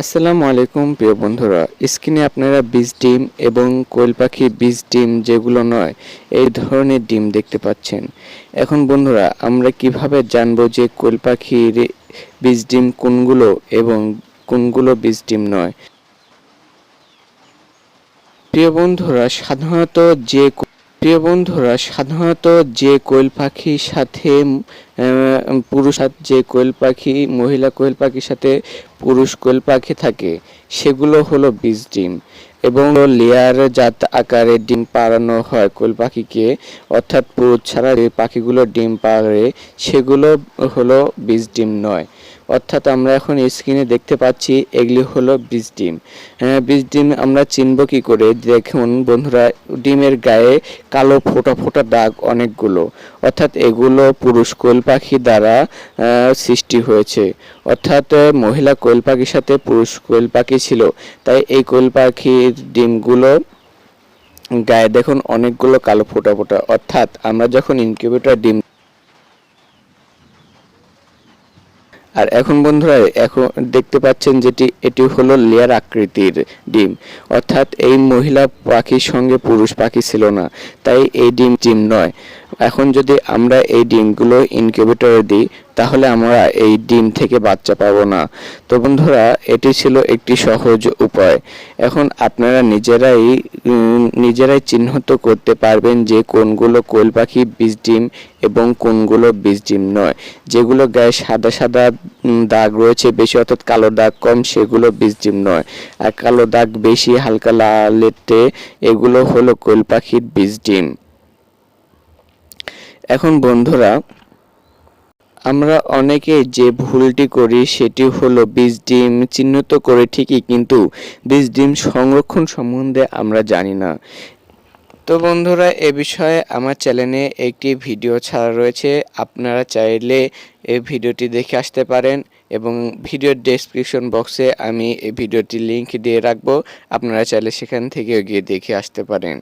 আসসালামু আলাইকুম, প্রিয় বন্ধুরা। স্ক্রিনে আপনারা বীজ ডিম এবং কোয়েল পাখির বীজ ডিম যেগুলো নয়, এই ধরনের ডিম দেখতে পাচ্ছেন। এখন বন্ধুরা, আমরা কীভাবে জানব যে কোয়েল পাখির বীজ ডিম কোনগুলো এবং কোনগুলো বীজ ডিম নয়? প্রিয় বন্ধুরা, সাধারণত যে প্রিয় বন্ধুরা, সাধারণত যে কোয়েল পাখির সাথে পুরুষ যে কোয়েল পাখি, মহিলা কোয়েল পাখির সাথে পুরুষ কোয়েল পাখি থাকে, সেগুলো হলো বীজ ডিম এবং লেয়ার জাত আকারে ডিম পাড়ানো হয় কোয়েল পাখিকে। অর্থাৎ পুরুষ ছাড়া যে পাখিগুলো ডিম পাড়ে, সেগুলো হলো বীজ ডিম নয়। অর্থাৎ আমরা এখন স্ক্রিনে দেখতে পাচ্ছি এগুলি হলো বীজ ডিম। হ্যাঁ, বীজ ডিম আমরা চিনব কি করে? দেখুন বন্ধুরা ডিমের গায়ে কালো ফোটা ফোটা দাগ অনেকগুলো। অর্থাৎ এগুলো পুরুষ কোয়েল পাখি দ্বারা সৃষ্টি হয়েছে। অর্থাৎ মহিলা কোয়েল পাখির সাথে পুরুষ কোয়েল পাখি ছিল। তাই এই কোয়েল পাখির ডিমগুলো গায়ে দেখুন অনেকগুলো কালো ফোঁটা ফোঁটা। অর্থাৎ আমরা যখন ইনকিউবেটর ডিম আর এখন বন্ধুরা, এখন দেখতে পাচ্ছেন যেটি, এটি হলো লেয়ার আকৃতির ডিম। অর্থাৎ এই মহিলা পাখির সঙ্গে পুরুষ পাখি ছিল না, তাই এই ডিম ডিম নয়। এখন যদি আমরা এই ডিমগুলো ইনকিউবেটরে দিই, তাহলে আমরা এই ডিম থেকে বাচ্চা পাবো না। তো বন্ধুরা, এটি ছিল একটি সহজ উপায়। এখন আপনারা নিজেরাই নিজেরাই চিহ্নিত করতে পারবেন যে কোনগুলো কোয়েল পাখি বীজ ডিম এবং কোনগুলো বীজ ডিম নয়। যেগুলো গায়ে সাদা সাদা দাগ রয়েছে বেশি, অর্থাৎ কালো দাগ কম, সেগুলো বীজ ডিম নয়। আর কালো দাগ বেশি, হালকা লালেতে এগুলো হলো কোয়েল পাখির বীজ ডিম। এখন বন্ধুরা, আমরা অনেকে যে ভুলটি করি সেটি হলো বীজ ডিম চিহ্নিত করে ঠিকই, কিন্তু বীজ ডিম সংরক্ষণ সম্বন্ধে আমরা জানি না। তো বন্ধুরা, এ বিষয়ে আমার চ্যানেলে একটি ভিডিও ছাড়া রয়েছে। আপনারা চাইলে এই ভিডিওটি দেখে আসতে পারেন এবং ভিডিওর ডেসক্রিপশন বক্সে আমি এই ভিডিওটির লিংক দিয়ে রাখব। আপনারা চাইলে সেখান থেকে গিয়ে দেখে আসতে পারেন।